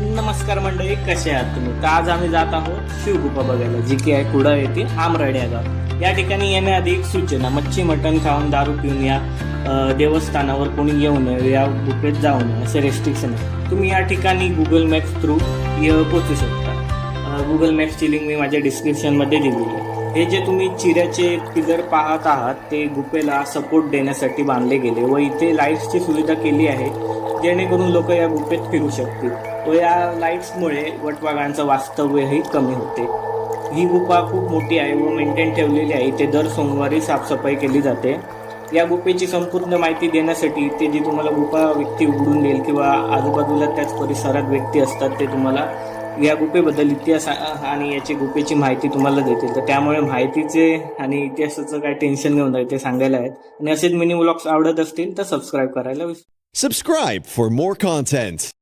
नमस्कार मंडळी कसे आहात तुम्ही? तर आज आम्ही जात आहोत शिवगुफा बघायला. जी की आहे कुडा येथे आमराड या गाव या ठिकाणी येण्याआधी एक सूचना मच्छी मटण खाऊन दारू पिऊन या देवस्थानावर कोणी येऊ नये या गुफेत जाऊ नये असे रेस्ट्रिक्शन आहे. तुम्ही या ठिकाणी गुगल मॅप्स थ्रू पोचू शकता. गुगल मॅप्सची लिंक मी माझ्या डिस्क्रिप्शनमध्ये दिलेली आहे. हे जे तुम्ही चिऱ्याचे फिगर पाहत आहात ते गुफेला सपोर्ट देण्यासाठी बांधले गेले व इथे लाईट्सची सुविधा केली आहे जेणेकरून लोक या गुफेत फिरू शकतील. व या लाईट्समुळे वटवाघांचं वास्तव्यही कमी होते. ही गुफा खूप मोठी आहे व मेंटेन ठेवलेली आहे. इथे दर सोमवारी साफसफाई केली जाते. या गुफेची संपूर्ण माहिती देण्यासाठी इथे जी तुम्हाला गुफा व्यक्ती उघडून देईल किंवा आजूबाजूला त्याच परिसरात व्यक्ती असतात ते तुम्हाला या गुफेबद्दल इतिहास आणि याची गुफेची माहिती तुम्हाला देतील. तर त्यामुळे माहितीचे आणि इतिहासाचं काय टेन्शन घेऊन जाईल ते सांगायला आहेत. आणि असेच मिनी व्लॉग्स आवडत असतील तर सबस्क्राईब करायला विसरू Subscribe for more.